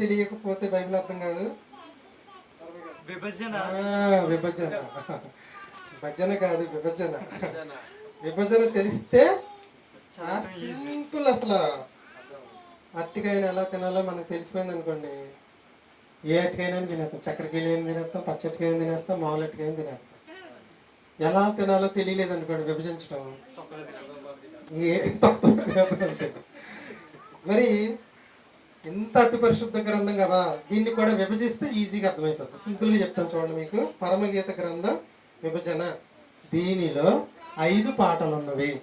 తెలియకపోతే బైబిల్ అర్థం కాదు. విభజన. ఆ, విభజన. భజన కాదు విభజన. విభజన. తెలిస్తే సింపుల్ అసలు. అరటికాయని ఎలా తినాలో మనకు తెలిసిపోయింది అనుకోండి. ఏ అరటికాయనైనా తినేస్తాం. చక్కెరకాయలు ఏం తినేస్తాం. పచ్చటికాయ తినేస్తాం. మామూలు అరటికాయ తినేస్తాం. ఎలా తినాలో తెలియలేదు అనుకోండి విభజించడం. ఏ తక్కువ. మరి ఇంత అతి పరిశుద్ధ గ్రంథం కదా? దీన్ని కూడా విభజిస్తే ఈజీగా అర్థమైపోతుంది సింపుల్గా చెప్తాను చూడండి మీకు. పరమగీత గ్రంథం విభజన. దీనిలో ఐదు పాటలు ఉన్నవి.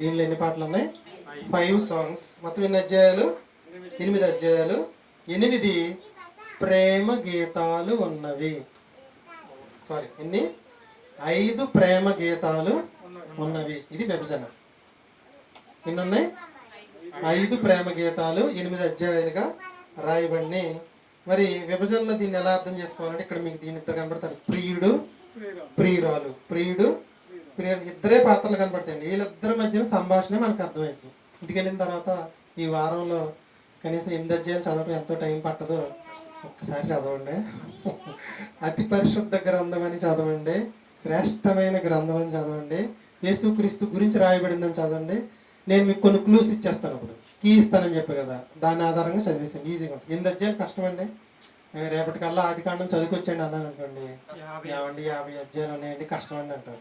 దీనిలో ఎన్ని పాటలు ఉన్నాయి? ఫైవ్ సాంగ్స్ మొత్తం ఎన్ని అధ్యాయాలు? ఎనిమిది అధ్యాయాలు. ఎనిమిది ప్రేమ గీతాలు ఉన్నవి. సారీ ఎన్ని? ఐదు ప్రేమ గీతాలు ఉన్నవి. ఇది విభజన. ఎన్ని ఉన్నాయి? ఐదు ప్రేమ గీతాలు ఎనిమిది అధ్యాయాలుగా రాయబడి మరి విభజనలో దీన్ని ఎలా అర్థం చేసుకోవాలంటే ఇక్కడ మీకు దీని ఇద్దరు కనబడతారు. ప్రియుడు ప్రియురాలు. ప్రియుడు ప్రియ ఇద్దరే పాత్రలు కనబడతాయండి. వీళ్ళిద్దరి మధ్యన సంభాషణ మనకు అర్థమవుతుంది ఇంటికి వెళ్ళిన తర్వాత ఈ వారంలో కనీసం ఎనిమిది అధ్యాయాలు చదవడం ఎంతో టైం పట్టదో. ఒక్కసారి చదవండి. అతి పరిశుద్ధ గ్రంథం అని చదవండి. శ్రేష్టమైన గ్రంథం అని చదవండి. యేసుక్రీస్తు గురించి రాయబడిందని చదవండి. నేను మీకు కొన్ని క్లూస్ ఇచ్చేస్తాను అప్పుడు. కీ ఇస్తానని చెప్పి కదా దాని ఆధారంగా చదివేసాను ఈజీగా ఉంటుంది. ఎనిమిది అధ్యాయాలు కష్టమండి. రేపటికల్లా ఆది కాండం చదువుకొచ్చేయండి అన్నాను అనుకోండి. యాభై. యాభై అధ్యాయాలు ఉన్నాయండి కష్టమండి అంటారు.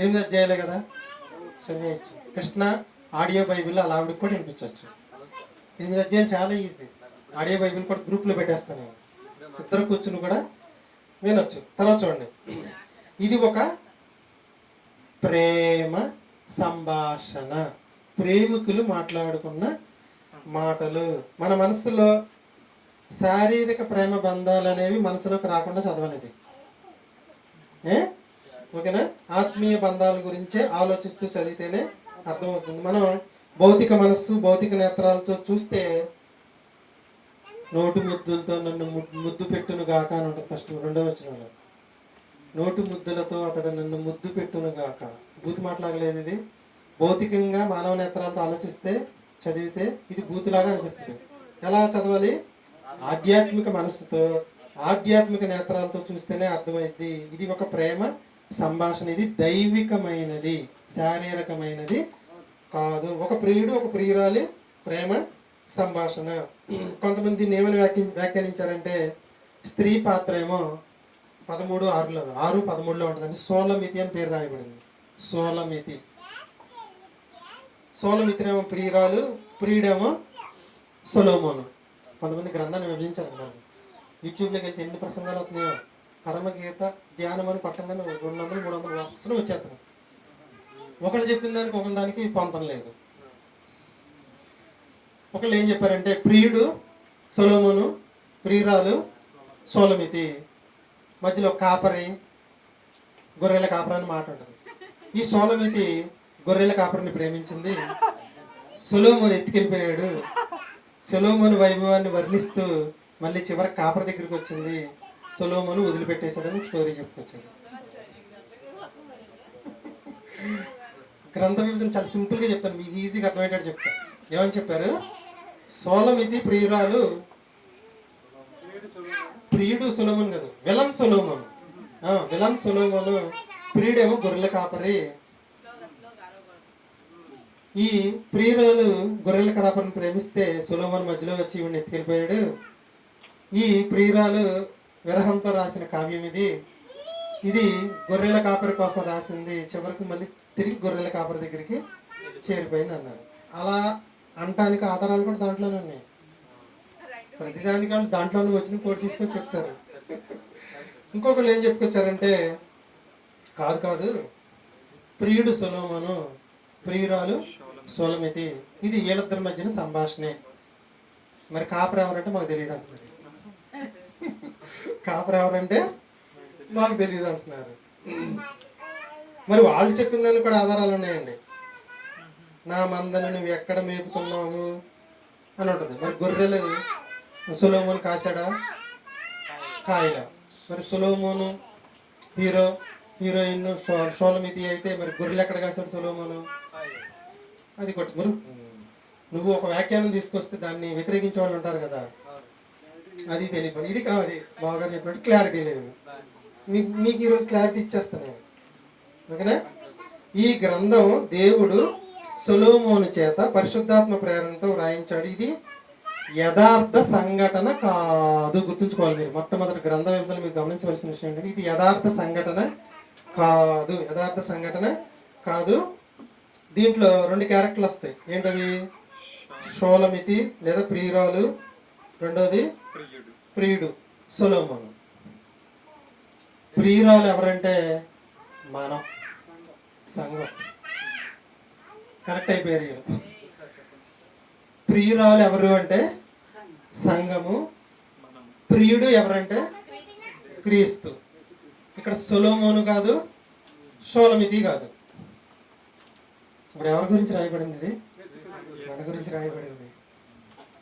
ఎనిమిది అధ్యాయాలే కదా? చదివేయచ్చు. కృష్ణ ఆడియో బైబిల్ అలా ఆవిడకి కూడా వినిపించవచ్చు. ఎనిమిది అధ్యాయాలు చాలా ఈజీ ఆడియో బైబిల్ కూడా గ్రూప్లో పెట్టేస్తాను నేను. ఇద్దరు కూర్చుని కూడా వినొచ్చు. తర్వాత చూడండి. ఇది ఒక ప్రేమ సంభాషణ. ప్రేమికులు మాట్లాడుకున్న మాటలు. మన మనసులో శారీరక ప్రేమ బంధాలు అనేవి మనసులోకి రాకుండా చదవలేదు ఏ? ఓకేనా? ఆత్మీయ బంధాల గురించే ఆలోచిస్తూ చదివితేనే అర్థమవుతుంది. మనం భౌతిక మనస్సు భౌతిక నేత్రాలతో చూస్తే నోటు ముద్దులతో నన్ను ముద్దు పెట్టును గాక అని ఉంటుంది ఫస్ట్ రెండో వచనంలో. నోటు ముద్దులతో అతడు నన్ను ముద్దు పెట్టును గాక. బూతి మాట్లాడలేదు ఇది? భౌతికంగా మానవ నేత్రాలతో ఆలోచిస్తే చదివితే ఇది బూతులాగా అనిపిస్తుంది. ఎలా చదవాలి? ఆధ్యాత్మిక మనస్సుతో ఆధ్యాత్మిక నేత్రాలతో చూస్తేనే అర్థమైంది. ఇది ఒక ప్రేమ సంభాషణ. ఇది దైవికమైనది శారీరకమైనది కాదు. ఒక ప్రియుడు ఒక ప్రియురాలి ప్రేమ సంభాషణ. కొంతమంది దీన్ని ఏమని వ్యాఖ్య వ్యాఖ్యానించారంటే స్త్రీ పాత్ర ఏమో పదమూడు ఆరులో ఆరు పదమూడులో ఉంటుందండి. సోలమితి అని పేరు రాయబడింది. సోలమితి సోలమిత్రేమో ప్రియురాలు ప్రియుడేమో సొలోమోను. కొంతమంది గ్రంథాన్ని విభజించారు మనం యూట్యూబ్లోకి వెళ్తే ఎన్ని ప్రసంగాలు అవుతున్నాయో కర్మగీత ధ్యానం అని పట్టంగానే రెండు వందలు మూడు వందలు వస్తున్నా వచ్చేస్తున్నాయి. ఒకళ్ళు చెప్పిన దానికి ఒకళ్ళ దానికి పొంతం లేదు. ఒకళ్ళు ఏం చెప్పారంటే ప్రియుడు సొలోమును ప్రియురాలు సోలమితి. మధ్యలో కాపరి గొర్రెల కాపరి అని మాట ఉంటుంది. ఈ సోలమితి గొర్రెల కాపరిని ప్రేమించింది. సొలోమోను ఎత్తుకెళ్ళిపోయాడు. సొలోమోను వైభవాన్ని వర్ణిస్తూ మళ్ళీ చివరి కాపరి దగ్గరికి వచ్చింది. సొలోమోను వదిలిపెట్టేశాడని స్టోరీ చెప్పుకొచ్చాడు. గ్రంథ విభజన చాలా సింపుల్గా చెప్తాను. మీకు ఈజీగా అర్థమయ్యేటట్టు చెప్తాను ఏమని చెప్పారు? సోలమితి ప్రియురాలు ప్రియుడు సులోమన్ కాదు. Villain Solomon. విలన్ సులోమను ప్రియుడేమో గొర్రెల కాపరి. ఈ ప్రియురాలు గొర్రెల కాపరిని ప్రేమిస్తే సులోమన్ మధ్యలో వచ్చి ఈవిని ఎత్తుకెళ్ళిపోయాడు. ఈ ప్రియురాలు విరహంతో రాసిన కావ్యం ఇది. ఇది గొర్రెల కాపరి కోసం రాసింది. చివరికి మళ్ళీ తిరిగి గొర్రెల కాపరి దగ్గరికి చేరిపోయింది అన్నారు. అలా అంటానికి ఆధారాలు కూడా దాంట్లోనే ఉన్నాయి. ప్రతిదానికి వాళ్ళు దాంట్లోనే వచ్చిన కోటి తీసుకొని చెప్తారు. ఇంకొకళ్ళు ఏం చెప్పుకొచ్చారంటే కాదు కాదు ప్రియుడు సులోమను ప్రియురాలు సోలమితి ఇది వీళ్ళిద్దరి మధ్యన సంభాషణే. మరి కాపరు ఎవరంటే మాకు తెలియదు అంటున్నారు. కాపరు ఎవరంటే మాకు తెలియదు అంటున్నారు. మరి వాళ్ళు చెప్పిన దానికి కూడా ఆధారాలు ఉన్నాయండి. నా మందను నువ్వు ఎక్కడ మేపుతున్నావు అని ఉంటుంది. మరి గొర్రెలు సులోమోను కాశాడా? కాయల. మరి సులోమోను హీరో హీరోయిన్ షో- షోలమితి అయితే మరి గొర్రెలు ఎక్కడ కాశాడు సులోమోను? అది కొట్టి గురు నువ్వు ఒక వ్యాఖ్యానం తీసుకొస్తే దాన్ని వ్యతిరేకించే వాళ్ళు ఉంటారు కదా. అది తెలియదు ఇది కాదు బాగా చెప్పినట్టు క్లారిటీ లేదు. మీకు మీకు ఈరోజు క్లారిటీ ఇచ్చేస్తాను ఓకేనా? ఈ గ్రంథం దేవుడు సొలోమోను చేత పరిశుద్ధాత్మ ప్రేరణతో వ్రాయించాడు. ఇది యథార్థ సంఘటన కాదు. గుర్తుంచుకోవాలి మీరు. మొట్టమొదటి గ్రంథ విభజన మీరు గమనించవలసిన విషయం ఏంటంటే ఇది యథార్థ సంఘటన కాదు. యథార్థ సంఘటన కాదు. దీంట్లో రెండు క్యారెక్టర్లు వస్తాయి. ఏంటవి? షోలమితి లేదా ప్రియురాలు. రెండోది ప్రియుడు. సొలోమోను. ప్రియురాలు ఎవరంటే మనం. సంఘం. కరెక్ట్ అయిపోయారు ప్రియురాలు ఎవరు అంటే? సంఘము. ప్రియుడు ఎవరంటే? క్రీస్తు. ఇక్కడ సులోమోను కాదు షోలమితి కాదు. ఇప్పుడు ఎవరి గురించి రాయబడింది ఇది? మన గురించి రాయబడింది.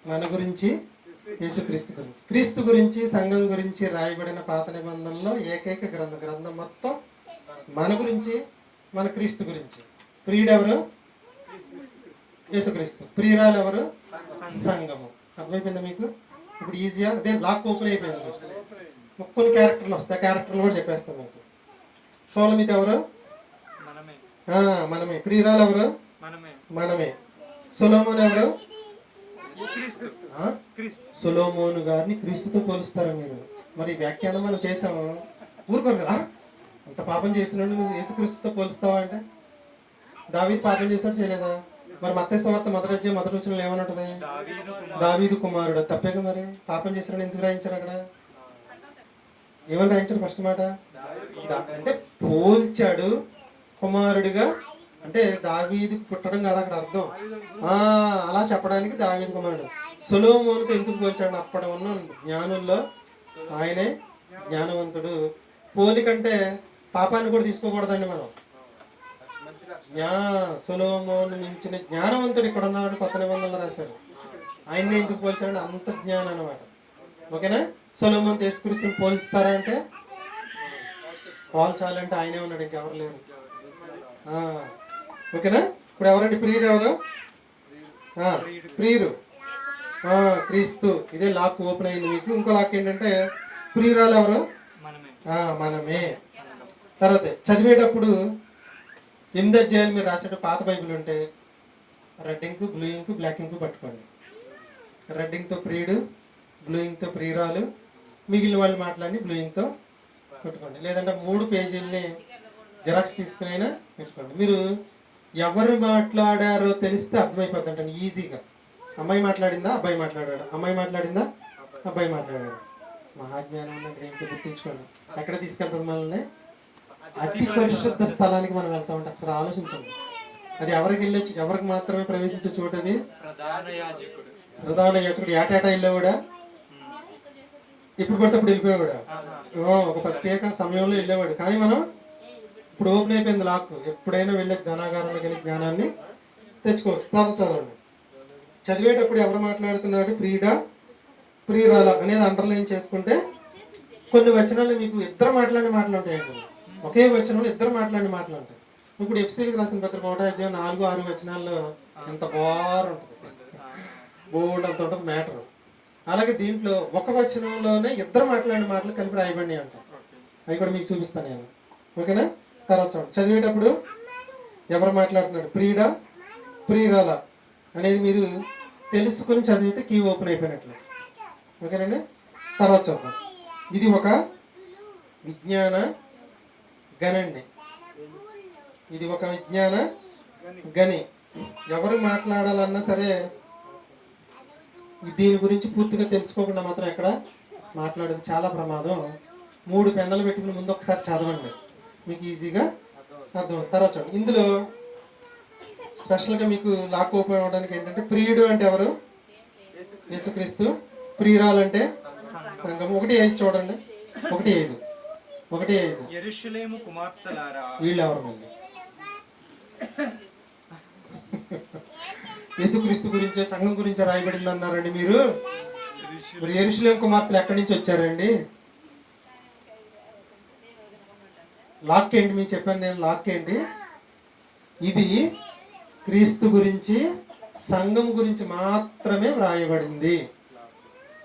మన గురించి యేసుక్రీస్తు గురించి. క్రీస్తు గురించి సంఘం గురించి రాయబడిన పాత నిబంధనలో ఏకైక గ్రంథం. గ్రంథం మొత్తం మన గురించి మన క్రీస్తు గురించి. ప్రియుడెవరు? యేసుక్రీస్తు. ప్రియురాలు ఎవరు సంఘము. అర్థమైపోయిందా మీకు? ఇప్పుడు ఈజీగా అదే లాక్ ఓపెన్ అయిపోయింది. కొన్ని క్యారెక్టర్లు వస్తాయి. క్యారెక్టర్లు కూడా చెప్పేస్తాం మీకు. షోలమితి ఎవరు? మనమే. ప్రియురాలు ఎవరు? మనమే. సొలోమోన్ ఎవరు? సొలోమోను గారిని క్రీస్తుతో పోలుస్తారు మీరు? మరి వ్యాఖ్యానం మనం చేసాము ఊరుకోరు కదా? అంత పాపం నువ్వు యేసుక్రీస్తుతో పోలుస్తావా అంటే? దావీదు పాపం చేశాడు చేయలేదా? మరి మత్స్య వార్త మొదటి మొదటి వచ్చిన ఏమనుంటది దావీదు కుమారుడు. తప్పేగా మరి? పాపం చేసినాడు ఎందుకు రాయించాడు అక్కడ? ఏమని రాయించాడు ఫస్ట్ మాట? అంటే పోల్చాడు. కుమారుడిగా అంటే దావీది పుట్టడం కాదు అక్కడ అర్థం. ఆ అలా చెప్పడానికి దావీది కుమారుడు. సులోమోనుతో ఎందుకు పోల్చాడు? అప్పటి ఉన్న జ్ఞానుల్లో ఆయనే జ్ఞానవంతుడు. పోలికంటే పాపాన్ని కూడా తీసుకోకూడదండి మనం. జ్ఞా సులోమోను మించిన జ్ఞానవంతుడు ఇక్కడ ఉన్నాడు కొత్త నిబంధనలు రాశారు. ఆయన్నే ఎందుకు పోల్చాడు అంత జ్ఞానం అనమాట ఓకేనా? సులోమోన్ తీసుకురిస్తుని పోల్చుతారా అంటే? పోల్చాలంటే ఆయనే ఉన్నాడు ఇంకెవరు లేరు. ఓకేనా? ఇప్పుడు ఎవరండి? ప్రియురు ఎవరు? ప్రియురు క్రీస్తు. ఇదే లాక్ ఓపెన్ అయింది మీకు. ఇంకో లాక్ ఏంటంటే ప్రియురాలు ఎవరు? మనమే. తర్వాత చదివేటప్పుడు ఎనిమిది అధ్యాయులు మీరు రాసేట పాత బైబిల్ ఉంటే red ink blue ink black ink పట్టుకోండి. రెడ్ ఇంక్తో ప్రియుడు బ్లూ ఇంక్తో ప్రియురాలు మిగిలిన వాళ్ళు మాట్లాడి బ్లూ ఇంక్తో పెట్టుకోండి. లేదంటే మూడు పేజీల్ని జిరాక్స్ తీసుకునైనా పెట్టుకోండి. మీరు ఎవరు మాట్లాడారో తెలిస్తే అర్థమైపోద్ది అంటే ఈజీగా. అమ్మాయి మాట్లాడిందా అబ్బాయి మాట్లాడాడు? అమ్మాయి మాట్లాడిందా అబ్బాయి మాట్లాడాడు? మహాజ్ఞానం అన్నది ఏంటో గుర్తుంచుకోండి. ఎక్కడ తీసుకెళ్తుంది మనల్ని? అతి పరిశుద్ధ స్థలానికి మనం వెళ్తా ఉంటాం. అసలు ఆలోచించండి. అది ఎవరికి వెళ్ళే ఎవరికి మాత్రమే ప్రవేశించే చోటు అది? ప్రధాన యాచకుడు ఏటేటా వెళ్ళేవాడా ఇప్పుడు పడితే వెళ్ళిపోయేవాడా. ఆహా. ఓ, ఒక ప్రత్యేక సమయంలో వెళ్ళేవాడు. కానీ మనం ఇప్పుడు ఓపెన్ అయిపోయింది లాక్. ఎప్పుడైనా వెళ్ళే ఘనాగారంలో కలిగి జ్ఞానాన్ని తెచ్చుకోవచ్చు. తర్వాత చదవండి. చదివేటప్పుడు ఎవరు మాట్లాడుతున్నారు? ప్రియుడా ప్రియురాల అనేది అండర్లైన్ చేసుకుంటే కొన్ని వచనాలు మీకు ఇద్దరు మాట్లాడిన మాటలు ఉంటాయండి ఒకే వచనంలో ఇద్దరు మాట్లాడిన మాటలు ఉంటాయి. ఇప్పుడు ఎఫ్సీలకు రాసిన పత్రిక ఒకటో అధ్యాయం నాలుగు ఆరు వచనాల్లో ఎంత బార్ ఉంటుంది. బోర్డు అంత ఉంటుంది మ్యాటర్. అలాగే దీంట్లో ఒక వచనంలోనే ఇద్దరు మాట్లాడిన మాటలు కలిపి రాయబడి అంట. అవి కూడా మీకు చూపిస్తాను నేను. ఓకేనా? తర్వాత చూడండి చదివేటప్పుడు ఎవరు మాట్లాడుతున్నాడు ప్రియుడా ప్రియురాల అనేది మీరు తెలుసుకుని చదివితే కీ ఓపెన్ అయిపోయినట్లు. ఓకేనండి? తర్వాత చూద్దాం. ఇది ఒక విజ్ఞాన గనండి ఇది ఒక విజ్ఞాన గని ఎవరు మాట్లాడాలన్నా సరే దీని గురించి పూర్తిగా తెలుసుకోకుండా మాత్రం ఎక్కడ మాట్లాడేది చాలా ప్రమాదం. మూడు పెన్నులు పెట్టుకుని ముందు ఒకసారి చదవండి. మీకు ఈజీగా అర్థం తర్వాత చూడండి. ఇందులో స్పెషల్గా మీకు లాక్ ఓపెన్ అవ్వడానికి ఏంటంటే ప్రియుడు అంటే ఎవరు? యేసుక్రీస్తు. ప్రియురాలు అంటే సంఘం. ఒకటి ఐదు చూడండి. ఒకటి ఐదు. ఒకటి ఐదు. వీళ్ళు ఎవరు యేసుక్రీస్తు గురించే సంఘం గురించి రాయబడింది అన్నారండి మీరు. మరి ఎరుషులేం కుమార్తెలు ఎక్కడి నుంచి వచ్చారండి? లాక్ ఏంటి మీకు చెప్పాను నేను లాక్ ఏంటి ఇది క్రీస్తు గురించి సంఘం గురించి మాత్రమే వ్రాయబడింది.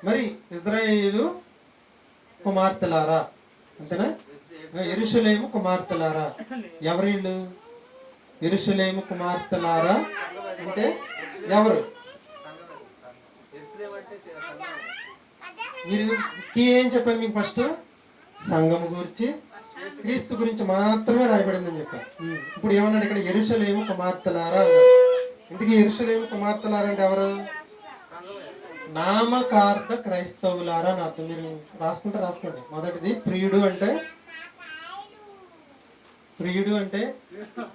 మరి ఇజ్రాయేలు కుమార్తెలారా? అంతేనా? ఎరుషలేము కుమార్తెలారా? ఎవరిళ్ళు? ఎరుషలేము కుమార్తెలారా? అంటే ఎవరు? మీరు కీ ఏం చెప్పారు మీకు ఫస్ట్? సంఘం గురించి. క్రీస్తు గురించి మాత్రమే రాయబడిందని చెప్పారు. ఇప్పుడు ఏమన్నాడు ఇక్కడ? ఎరుషలేము కుమార్తెలారా అన్నాడు. ఇందుకు ఎరుషలేము కుమార్తెలారంటే ఎవరు? నామకార్థ క్రైస్తవులారా అని అర్థం. మీరు రాసుకుంటే రాసుకోండి. మొదటిది ప్రియుడు అంటే? ప్రియుడు అంటే?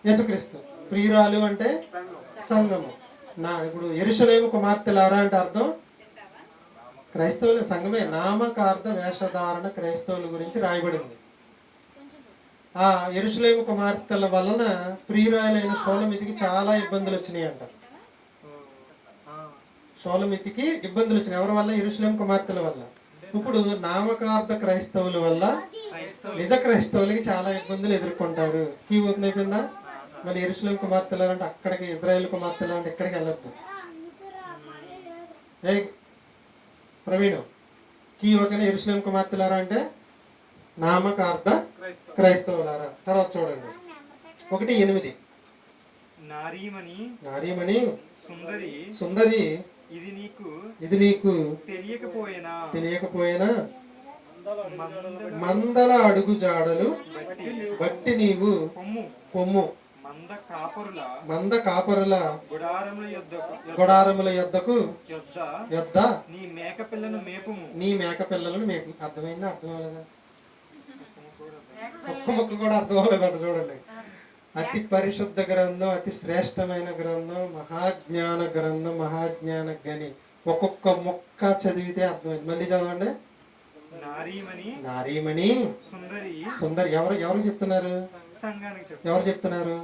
యేసుక్రీస్తు. ప్రియురాలు అంటే? సంఘము. నా ఇప్పుడు ఎరుషలేము కుమార్తెలారా అంటే అర్థం? క్రైస్తవుల సంఘమే. నామకార్థ వేషధారణ క్రైస్తవుల గురించి రాయబడింది. ఆ ఎరుషలేము కుమార్తెల వలన ప్రియురాలైన షోలమితికి చాలా ఇబ్బందులు వచ్చినాయి అంట షోలమితికి ఇబ్బందులు వచ్చినాయి. ఎవరి వల్ల? ఎరుషలేం కుమార్తెల వల్ల. ఇప్పుడు నామకార్థ క్రైస్తవుల వల్ల నిజ క్రైస్తవులకి చాలా ఇబ్బందులు ఎదుర్కొంటారు. కీ ఓపెన్ అయిపోయిందా? మరి ఎరుషలేం కుమార్తెలు అంటే అక్కడికి ఇజ్రాయెల్ కుమార్తెలు అంటే ఎక్కడికి వెళ్ళొద్దు. ఏ ప్రవీణ్ కీ ఓకేనా ఎరుషలేం కుమార్తెలారా అంటే? నామకార్థ క్రైస్తవులారా? తర్వాత చూడండి. ఒకటి ఎనిమిది. నారీమణి నారీమణి సుందరి సుందరి ఇది నీకు ఇది నీకు తెలియకపోయినా తెలియకపోయినా మంద మందల అడుగు జాడలు బట్టి నీవు పొమ్ము. మంద కాపరుల మంద కాపరుల గుడారముల యొద్ద గుడారముల యొద్దకు యొద్ద నీ మేక పిల్లను మేపుము. నీ మేక పిల్లలను మేపు. అర్థమైందా? అర్థం ఒక్క ముక్క కూడా అర్థం అవ్వలేదంట చూడండి. అతి పరిశుద్ధ గ్రంథం అతి శ్రేష్టమైన గ్రంథం మహాజ్ఞాన గ్రంథం మహాజ్ఞాన గని ఒక్కొక్క ముక్క చదివితే అర్థమైంది. మళ్ళీ చదవండి. నారీమణి నారీమణి సుందరి. ఎవరు ఎవరు చెప్తున్నారు? ఎవరు చెప్తున్నారు?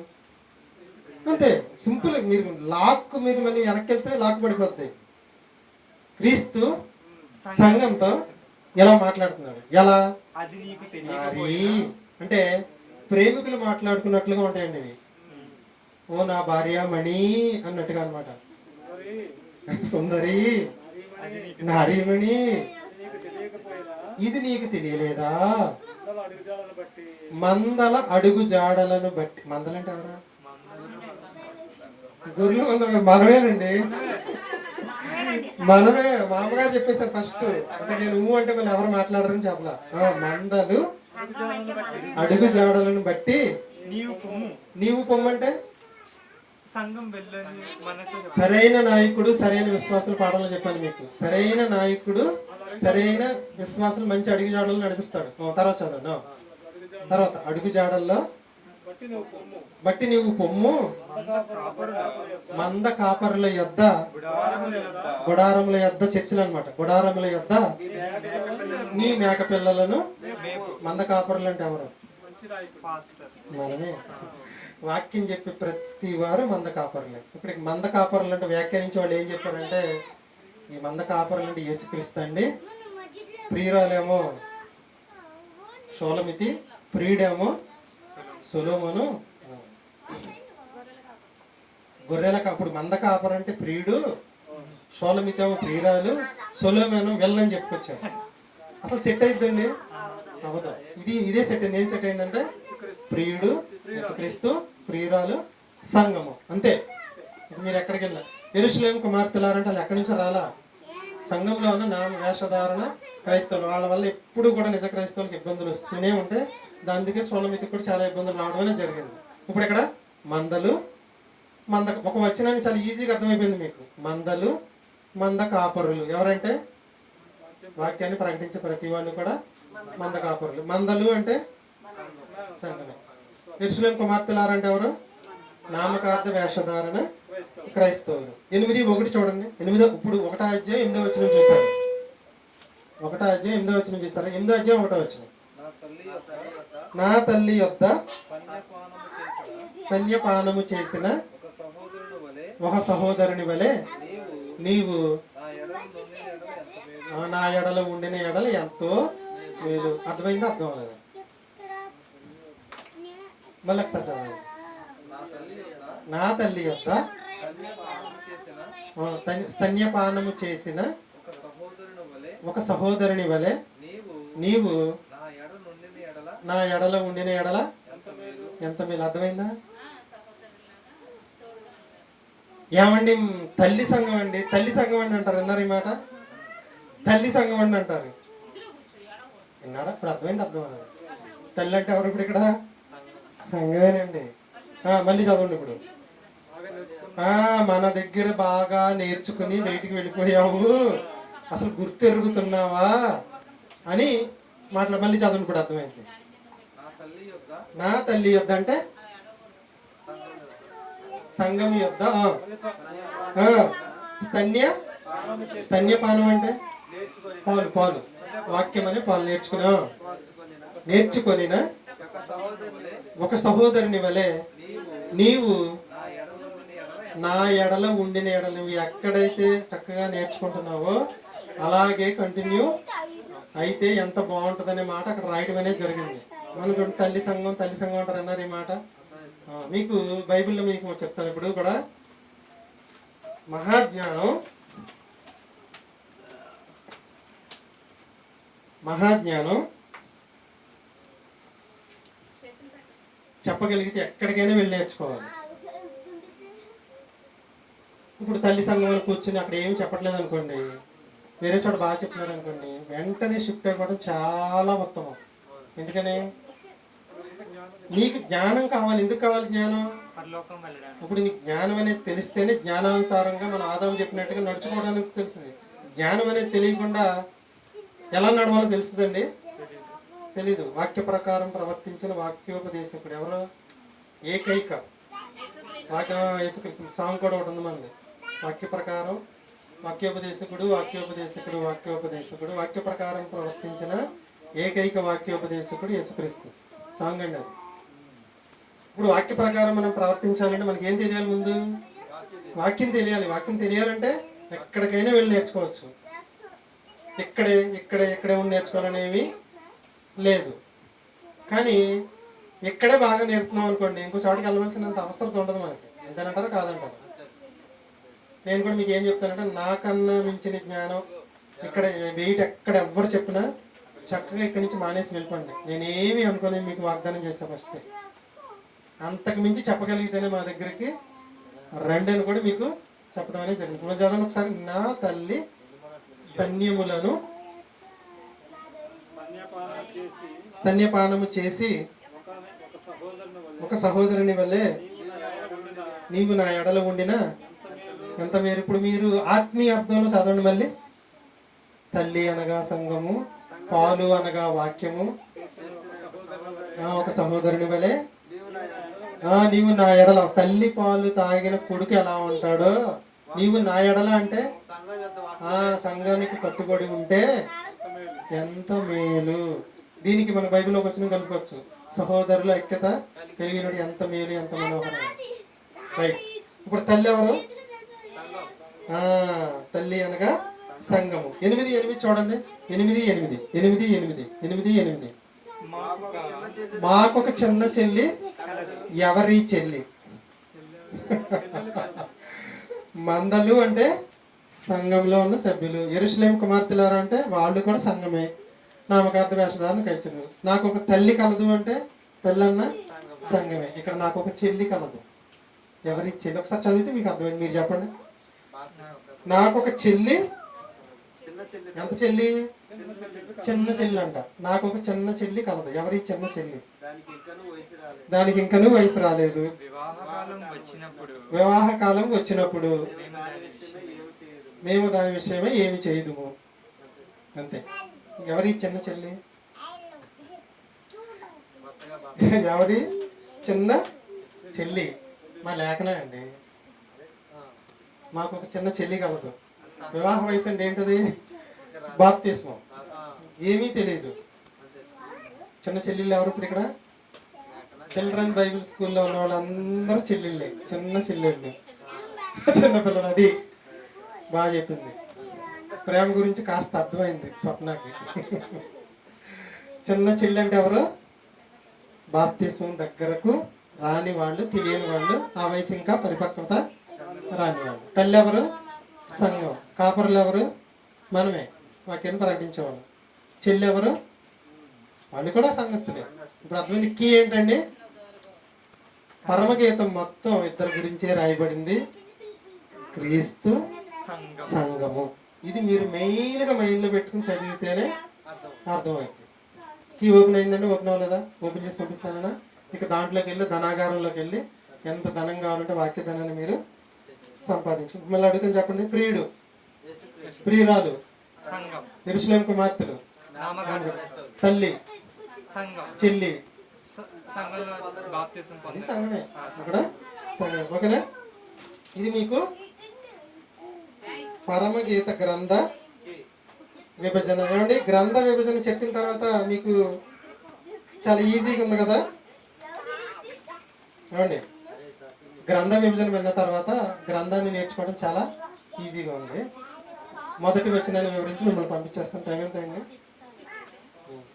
అంతే. సింపుల్. మీరు లాక్ మీరు మళ్ళీ వెనక్కి వెళ్తే లాక్ పడిపోద్ది. క్రీస్తు సంఘంతో ఎలా మాట్లాడుతున్నాడు ఎలా? అది అంటే ప్రేమికులు మాట్లాడుకున్నట్లుగా ఉంటాయండి ఇవి. ఓ నా భార్య మణి అన్నట్టుగా అన్నమాట. సుందరి నారీమణి ఇది నీకు తెలియలేదా? మందల అడుగు జాడలను బట్టి మందలంటే ఎవరా? గొర్రెలు మందలు మనమేనండి. మనమే మా అమ్మగారు చెప్పేశారు ఫస్ట్. అంటే నేను ఊ అంటే మళ్ళీ ఎవరు మాట్లాడరని చెప్పలా. మందలు అడుగు జాడలను బట్టి నీవు పొమ్మంటే. సరైన నాయకుడు సరైన విశ్వాసులు పాఠంలో చెప్పాను మీకు. సరైన నాయకుడు సరైన విశ్వాసులు మంచి అడుగు జాడలు నడిపిస్తాడు. తర్వాత చదవండి. తర్వాత అడుగు జాడల్లో బట్టి నీవు పొమ్ము మంద కాపరుల మంద యొద్ద గుడారముల యొద్ద చర్చలు అనమాట గుడారముల యొద్ద నీ మేక పిల్లలను మంద కాపరులు అంటే ఎవరు? మనమే. వాక్యం చెప్పి ప్రతి వారు మంద కాపరులే. ఇప్పుడు మంద కాపరులు అంటే వ్యాఖ్యానించే వాళ్ళు ఏం చెప్పారంటే ఈ మంద కాపరులు అంటే యేసుక్రీస్తు అండి. ప్రియురాలేమో షోలమితి ప్రియుడేమో సులోమను గొర్రెల అప్పుడు మంద కాపరు అంటే ప్రియుడు షోలమితి ప్రియురాలు సొలోమేను వెళ్ళని చెప్పుకొచ్చారు. అసలు సెట్ అయిద్దండి? అవ్వదు. ఇది ఇదే సెట్ అయింది. ఏం సెట్ అయిందంటే ప్రియుడు క్రీస్తు ప్రియురాలు సంగము. అంతే. మీరు ఎక్కడికి వెళ్ళారు ఎరుసలేం కుమార్తెలారంటే వాళ్ళు ఎక్కడి నుంచి రాలా? సంఘంలో ఉన్న నామ వేషధారణ క్రైస్తవులు. వాళ్ళ వల్ల ఎప్పుడు కూడా నిజ క్రైస్తవులకు ఇబ్బందులు వస్తూనే ఉంటే దానికే సోలమితికి కూడా చాలా ఇబ్బందులు రావడం అనేది జరిగింది. ఇప్పుడు ఇక్కడ మందలు మంద ఒక వచనాన్ని చాలా ఈజీగా అర్థమైపోయింది మీకు. మందలు మంద కాపరులు. ఎవరంటే? వాక్యాన్ని ప్రకటించే ప్రతి వాళ్ళు కూడా మంద కాపరులు. మందలు అంటే? సంఘమే. ఎరుసలేం కుమార్తెలారంటే ఎవరు? నామకార్థ వేషధారణ క్రైస్తవులు. ఎనిమిది ఒకటి చూడండి. ఎనిమిదో ఇప్పుడు ఒకటో అధ్యాయం ఎనిమిదో వచ్చిన చూసారు ఒకటో అధ్యాయం ఎనిమిదో వచ్చిన చూసారు ఎనిమిదో అధ్యాయం ఒకటో వచ్చినాయి నా తల్లి యొక్క యొద్ద కన్యపానము చేసిన ఒక సహోదరుని వలె నీవు నా ఎడల ఉండిన ఎడల ఎంతో మేలు. అర్థమైందో? అర్థం అవ్వలేదు మళ్ళీ ఒకసారి చదవండి. నా తల్లి యొక్క స్తన్యపానము చేసిన ఒక సహోదరుని వలె నీవు నా ఎడల ఉండిన ఎడల? ఎంత మేలు. మీరు అర్థమైందా? ఏమండి తల్లి సంఘం అండి. తల్లి సంఘం అండి అంటారు. విన్నారు ఈ మాట? తల్లి సంఘం అండి అంటారు. విన్నారా? ఇప్పుడు అర్థమైంది అర్థం తల్లి అంటే ఎవరు ఇప్పుడు ఇక్కడ? సంఘమేనండి. మళ్ళీ చదవండి ఇప్పుడు. మన దగ్గర బాగా నేర్చుకుని బయటికి వెళ్ళిపోయావు. అసలు గుర్తెరుగుతున్నావా? అని మాట్లా మళ్ళీ చదవండి ఇప్పుడు అర్థమైంది. నా తల్లి యుద్ధ అంటే? సంగం యుద్ధ స్తన్య? స్తన్యపానం అంటే? పాలు పాలు. వాక్యం అని పాలు నేర్చుకుని నేర్చుకొనినా? ఒక సహోదరుని వలె నీవు నా ఎడల నా ఎడల ఉండిన ఎడల నువ్వు ఎక్కడైతే చక్కగా నేర్చుకుంటున్నావో అలాగే కంటిన్యూ అయితే ఎంత బాగుంటుందనే మాట అక్కడ రాయడం అనేది జరిగింది. మన చూడండి తల్లి సంఘం తల్లి సంఘం అంటారు అన్నారు ఈ మాట. మీకు బైబిల్లో మీకు చెప్తాను ఇప్పుడు కూడా. మహాజ్ఞానం మహాజ్ఞానం చెప్పగలిగితే ఎక్కడికైనా వెళ్ళి నేర్చుకోవాలి. ఇప్పుడు తల్లి సంఘంలో కూర్చుని అక్కడ ఏమి చెప్పట్లేదు అనుకోండి. వేరే చోట బాగా చెప్తున్నారు అనుకోండి. వెంటనే షిఫ్ట్ అయిపోవడం చాలా ఉత్తమం. ఎందుకని? నీకు జ్ఞానం కావాలి. ఎందుకు కావాలి జ్ఞానం? ఇప్పుడు నీకు జ్ఞానం అనేది తెలిస్తేనే జ్ఞానానుసారంగా మన ఆదాం చెప్పినట్టుగా నడుచుకోవడానికి తెలుస్తుంది. జ్ఞానం అనేది తెలియకుండా ఎలా నడవాలో తెలుస్తుందండి? తెలీదు. వాక్య ప్రకారం ప్రవర్తించిన వాక్యోపదేశకుడు ఎవరు? ఏకైక. వాక్య యేసుక్రీస్తు. సాంగ్ కూడా ఒకటి ఉంది మనది. వాక్య ప్రకారం వాక్యోపదేశకుడు వాక్యోపదేశకుడు వాక్యోపదేశకుడు. వాక్య ప్రకారం ప్రవర్తించిన ఏకైక వాక్యోపదేశకుడు యేసుక్రీస్తు. సాంగ్ అండి అది. ఇప్పుడు వాక్య ప్రకారం మనం ప్రవర్తించాలంటే మనకి ఏం తెలియాలి ముందు? వాక్యం తెలియాలి. వాక్యం తెలియాలంటే ఎక్కడికైనా వెళ్ళి నేర్చుకోవచ్చు. ఇక్కడే ఇక్కడే ఇక్కడే ఉండి నేర్చుకోవాలనేవి లేదు. కానీ ఇక్కడే బాగా నేర్పుతున్నాం అనుకోండి ఇంకో చోటకి వెళ్ళవలసినంత అవసరం ఉండదు మనకి. ఎంతనంటారు కాదంటారు. నేను కూడా మీకు ఏం చెప్తానంటే నాకన్నా మించిన జ్ఞానం ఇక్కడ వెయిట్ ఎక్కడ ఎవ్వరు చెప్పినా చక్కగా ఇక్కడి నుంచి మానేసి వెళ్ళిపోండి. నేనేమి అనుకోని మీకు వాగ్దానం చేశాను ఫస్ట్ అంతకు మించి చెప్పగలిగితేనే మా దగ్గరికి రండి అని కూడా మీకు చెప్పడం అనేది జరిగింది. ఇప్పుడు చదవండి ఒకసారి. నా తల్లి స్తన్యములను చేసి స్తన్యపానము చేసి ఒక సహోదరుని వల్లే నీవు నా ఎడల ఉండిన ఎంత మీరు ఇప్పుడు మీరు ఆత్మీయ అర్థంలో చదవండి మళ్ళీ. తల్లి అనగా సంఘము. పాలు అనగా వాక్యము. ఒక సహోదరుని వలె. నీవు నా ఎడల తల్లి పాలు తాగిన కొడుకు ఎలా ఉంటాడో. నీవు నా ఎడల అంటే? ఆ సంఘానికి కట్టుబడి ఉంటే ఎంత మేలు. దీనికి మన బైబిల్లోకి వచ్చిన కలుపుకోవచ్చు సహోదరుల ఐక్యత కలిగినడు ఎంత మేలు ఎంత మనోహరం. రైట్ ఇప్పుడు తల్లి ఎవరు? తల్లి అనగా సంఘము. ఎనిమిది ఎనిమిది చూడండి. ఎనిమిది ఎనిమిది. ఎనిమిది ఎనిమిది. ఎనిమిది ఎనిమిది. మాకు ఒక మాకొక చిన్న చెల్లి ఎవరి చెల్లి? మందలు అంటే సంఘంలో ఉన్న సభ్యులు. ఎరుసలేం కుమార్తెలారు అంటే వాళ్ళు కూడా సంఘమే. నామకార్థ వేషధారణ కలిసిరు నాకు ఒక తల్లి కలదు అంటే పిల్లన్న సంఘమే. ఇక్కడ నాకు ఒక చెల్లి కలదు. ఎవరి చెల్లి? ఒకసారి చదివితే మీకు అర్థమైంది. మీరు చెప్పండి. నాకు ఒక చెల్లి ఎంత చెల్లి? చిన్న చెల్లి అంట. నాకు ఒక చిన్న చెల్లి కలదు. ఎవరి చిన్న చెల్లి? దానికి ఇంకనూ వయసు రాలేదు. దానికి ఇంకనూ వయసు రాలేదు. వివాహకాలం వచ్చినప్పుడు. వివాహ కాలం వచ్చినప్పుడు మేము దాని విషయమై ఏమి చేయదుము. అంతే. ఎవరి చిన్న చెల్లి? ఎవరి చిన్న చెల్లి? మా లేఖనే అండి. మాకు ఒక చిన్న చెల్లి కలదు. వివాహ వయసు అంటే ఏంటది? బాప్తిస్మం. ఏమీ తెలియదు. చిన్న చెల్లెళ్ళు ఎవరు ఇప్పుడు ఇక్కడ? చిల్డ్రన్ బైబిల్ స్కూల్లో ఉన్న వాళ్ళందరూ చెల్లెళ్ళే. చిన్న చెల్లెళ్ళు. చిన్న పిల్లలు అది. బాగా చెప్పింది. ప్రేమ గురించి కాస్త అర్థమైంది స్వప్నానికి. చిన్న చెల్లెంటే ఎవరు? బాప్తిస్వం దగ్గరకు రాని వాళ్ళు తెలియని వాళ్ళు ఆ వయసు ఇంకా పరిపక్వత రాని వాళ్ళు. తల్లి ఎవరు? సంఘం. కాపరులు ఎవరు? మనమే. వాక్యాన్ని ప్రకటించేవాళ్ళు చెల్లి ఎవరు వాళ్ళు కూడా సంఘస్థులే. ఇప్పుడు అర్థమైంది కీ ఏంటండి? పరమగీతం మొత్తం ఇద్దరు గురించే రాయబడింది. క్రీస్తు సంఘము. ఇది మీరు మెయిన్గా మైండ్లో పెట్టుకుని చదివితేనే అర్థమైంది. కీ ఓపెన్ అయిందండి? ఓపెన్ అవ్వలేదా? ఓపెన్ చేసి పంపిస్తానా ఇక దాంట్లోకి వెళ్ళి ధనాగారంలోకి వెళ్ళి ఎంత ధనం కావాలంటే వాక్య ధనాన్ని మీరు సంపాదించు మళ్ళీ అడుగుతాను చెప్పండి. ప్రియుడు. ప్రియురాలు. ఎరుసలేం కుమార్తెలు? తల్లి. చెల్లి. సంఘమే. అక్కడ? ఓకేనా? ఇది మీకు పరమగీత గ్రంథ విభజన. ఏమండి? గ్రంథ విభజన చెప్పిన తర్వాత మీకు చాలా ఈజీగా ఉంది కదా? ఏమండి? గ్రంథ విభజన విన్న తర్వాత గ్రంథాన్ని నేర్చుకోవడం చాలా ఈజీగా ఉంది. మొదటి వచ్చిన వివరించి మిమ్మల్ని పంపించేస్తాను. టైం ఎంత అయింది?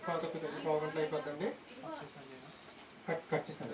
పాత తక్కువ పావు గంటలు అయిపోద్దండి. కట్ కట్ చేశాను